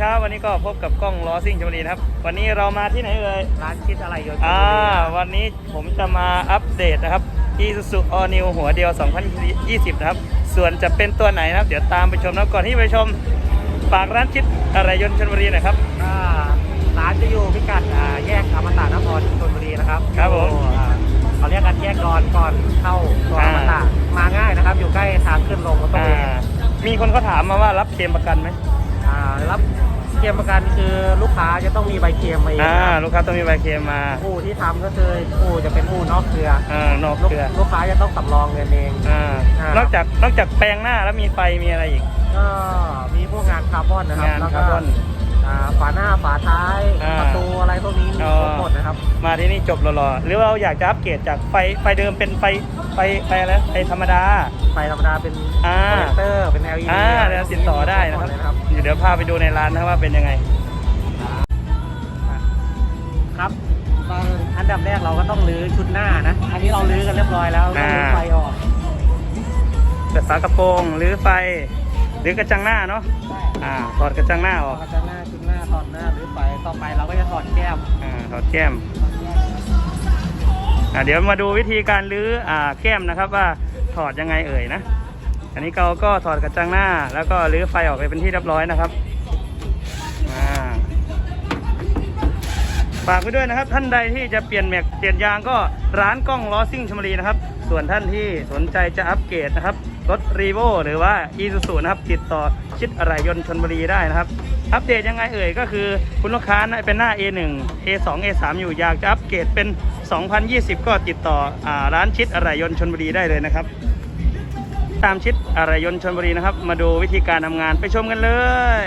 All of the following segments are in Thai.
ครับวันนี้ก็พบกับกล้องล้อซิ่งชมบุรีนะครับ วันนี้เรามาที่ไหนเอ่ยร้านคิดอะไรยนต์อ่าวันนี้ผมจะมาอัปเดตนะครับ Isuzu All New หัวเดียว 2020 นะครับ ส่วนจะเป็นตัวไหนนะครับ เดี๋ยวตามไปชมนะก่อนที่ไปชมฝากร้านคิดอะไรยนต์ชนบุรีหน่อยครับอ่าร้านจะอยู่พิกัดอ่าแยกอมตะนครชลบุรีนะครับครับผมอยู่อ่าเขาเรียกกันแยกดอนก่อนเข้าตัวอมตะมาง่ายนะครับ อยู่ใกล้ทางขึ้นลงรถตู้อ่ามีคนเขาถามมาว่ารับเคลมประกันไหมอ่ารับ เคลมประกันคือลูกค้าจะต้องมีใบเคลมมาเองอ่านะครับลูกค้าต้องมีใบเคลมมาผู้ที่ทำก็คือผู้จะเป็นผู้นอกเครืออ่านอกลูกเครือลูกค้าจะต้องสำรองเงินเอง อ่าอ่านนอกจากนอกจากแปลงหน้าแล้วมีไฟมีอะไรอีก ก็มีพวกงานคาร์บอนนะครับงานแล้วคาก็ร์บอนอ่าฝาหน้าฝาท้ายอ่าประตูอะไรพวกนี้มีอ๋อ ครบหมดนะครับ มาที่นี่จบหล่อๆหรือว่าเราอยากจะอัปเกรดจากไฟไฟเดิมเป็นไฟไฟไฟอะไรไฟธรรมดา ไฟธรรมดาเป็นอ่าโปรเจคเตอร์เป็น LED อ่าเดี๋ยวติดต่อได้นะครับ มีหมเลยเดี๋ยวพาไปดูในร้านนะครับว่าเป็นยังไง ครับตอนอันดับแรกเราก็ต้องรื้อชุดหน้านะ อันนี้เรารื้อกันเรียบร้อยแล้วต้องรื้ออ่าไฟออกแต่ฝากระโปรงหรือไฟหรือกระจังหน้าเนาะอ่าถอดกระจังหน้าออกเราก็จะหน้าชุดหน้าถอดหน้ารื้อไฟต่อไปเราก็จะถอดแก้มอ่าถอดแก้มอ่าเดี๋ยวมาดูวิธีการรื้ออ่าแก้มนะครับว่าถอดยังไงเอ่ยนะ อันนี้เราก็ถอดกระจังหน้า แล้วก็รื้อไฟออกไปเป็นที่เรียบร้อยนะครับฝากไว้ด้วยนะครับ ท่านใดที่จะเปลี่ยนแม็กเปลี่ยนยางก็ร้านกล้องล้อซิ่งชมบุรีนะครับ ส่วนท่านที่สนใจจะอัปเกรดนะครับรถรีโวหรือว่า e s u z u นะครับ ติดต่อชิดอะไรยนต์ชนบุรีได้นะครับ อัปเดตยังไงเอ่ยก็คือคุณลูกค้านะเป็นหน้า A1 A2 A3 อยู่อยากจะอัปเกรดเป็น 2020 ก็ติดต่ออร้านชิดอะไรยนต์ชนบุรีได้เลยนะครับ ตามชิดอะไรยนชนบุรีนะครับ มาดูวิธีการทำงานไปชมกันเลย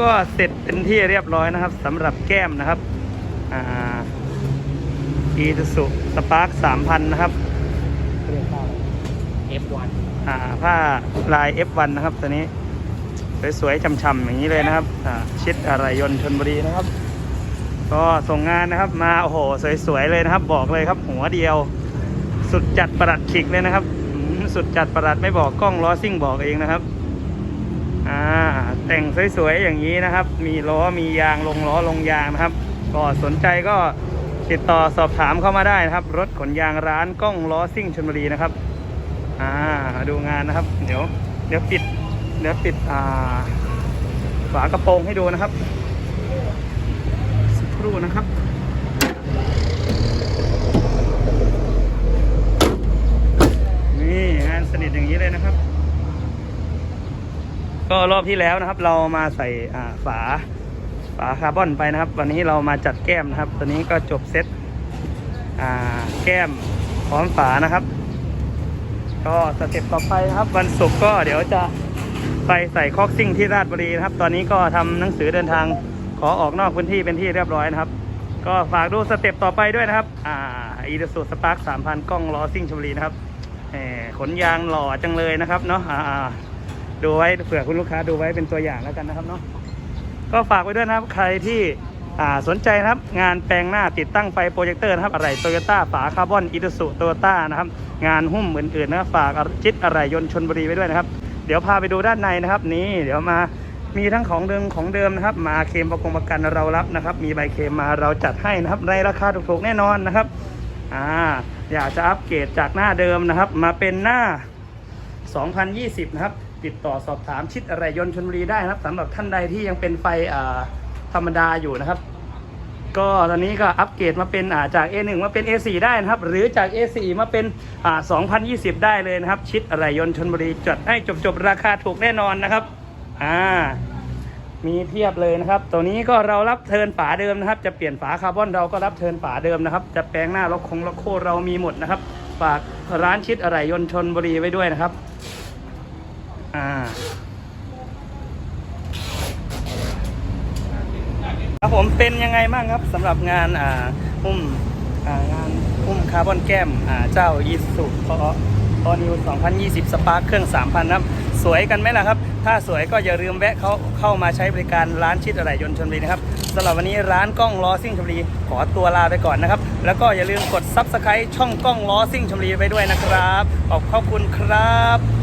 ก็เสร็จเป็นที่เรียบร้อยนะครับสำหรับแก้มนะครับอ่า Isuzu Spark 3,000นะครับเรียกว่า A F1 อ่าผ้าลาย F1 นะครับตัวนี้ สวยๆช่ำๆอย่างนี้เลยนะครับอ่าชิดอะไรยนต์ชนบุรีนะครับ ก็ส่งงานนะครับมาโอ้โหสวยๆเลยนะครับ บอกเลยครับ หัวเดียว สุดจัดประหลัดขิกเลยนะครับอืมสุดจัดประหลัดไม่บอกกล้องล้อซิ่งบอกเองนะครับ อ่าแต่งสวยๆอย่างนี้นะครับ มีล้อมียางลงล้อลงยางนะครับ ก็สนใจก็ติดต่อสอบถามเข้ามาได้นะครับ รถขนยางร้านกล้องล้อซิ่งชลบุรีนะครับอ่าดูงานนะครับ เดี๋ยวเดี๋ยวปิดเดี๋ยวปิดอ่าฝากระโปรงให้ดูนะครับ สักครู่นะครับนี่งานสนิทอย่างนี้เลยนะครับ ก็รอบที่แล้วนะครับ เรามาใส่ฝาฝาคาร์บอนไปนะครับ วันนี้เรามาจัดแก้มนะครับตอนนี้ก็จบเซตแก้มพร้อมฝานะครับ ก็สเต็ปต่อไปครับ วันศุกร์ก็เดี๋ยวจะไปใส่คอกซิ่งที่ราชบุรีนะครับ ตอนนี้ก็ทำหนังสือเดินทางขอออกนอกพื้นที่เป็นที่เรียบร้อยนะครับ ก็ฝากดูสเต็ปต่อไปด้วยนะครับ อ่าอีดสูสปาร์คสามพันกล้องล้อซิ่งชลีนะครับแหมขนยางหล่อจังเลยนะครับเนาะอ่า ดูไว้เผื่อคุณลูกค้าดูไว้เป็นตัวอย่างแล้วกันนะครับเนาะก็ฝากไว้ด้วยนะครับใครที่สนใจนะครับ งานแปลงหน้าติดตั้งไฟโปรเจคเตอร์นะครับอะไรโตโยต้าฝาคาร์บอนอีเดสูโตโยต้านะครับ งานหุ้มอื่นๆนะฝากจิตอะไรยนต์ชนบุรีไว้ด้วยนะครับ เดี๋ยวพาไปดูด้านในนะครับ นี่เดี๋ยวมามีทั้งของเดิมของเดิมนะครับ มาเคมประกงประกันเรารับนะครับ มีใบเคมมาเราจัดให้นะครับ ในราคาถูกๆแน่นอนนะครับอ่าอยากจะอัปเกรดจากหน้าเดิมนะครับ มาเป็นหน้า 2020 นะครับ ติดต่อสอบถามชิดอะไรยนต์ชนบุรีได้นะครับสำหรับท่านใดที่ยังเป็นไฟธรรมดาอยู่นะครับ ก็ตอนนี้ก็อัปเกรดมาเป็นาจาก A1 มาเป็น A4 ได้นะครับ หรือจาก A4 มาเป็นอ่า2020 ได้เลยนะครับ ชิดอะไรยนต์ชนบุรีจัดให้จบๆราคาถูกแน่นอนนะครับอ่ามีเทียบเลยนะครับ ตัวนี้ก็เรารับเทินฝาเดิมนะครับ จะเปลี่ยนฝาคาร์บอนเราก็รับเทินฝาเดิมนะครับ จะแปลงหน้าล็อกคงล็อกโคเรามีหมดนะครับ ฝากร้านชิดอะไรยนต์ชนบุรีไว้ด้วยนะครับ อ่าครับผมเป็นยังไงบ้างครับสำหรับงานอ่าหุ้มอ่างานหุ้มคาร์บอนแก้มอ่าเจ้าอีสุพอพอนิว2020 สปาร์คเครื่อง 3,000นะครับ สวยกันไหมล่ะครับ ถ้าสวยก็อย่าลืมแวะเขาเข้ามาใช้บริการร้านชิดอะไรยนต์ชลบุรีนะครับสำหรับวันนี้ร้านกล้องล้อซิ่งชลบุรีขอตัวลาไปก่อนนะครับ แล้วก็อย่าลืมกด Subscribe ช่องกล้องล้อซิ่งชลบุรีไปด้วยนะครับ ขอบขอบคุณครับ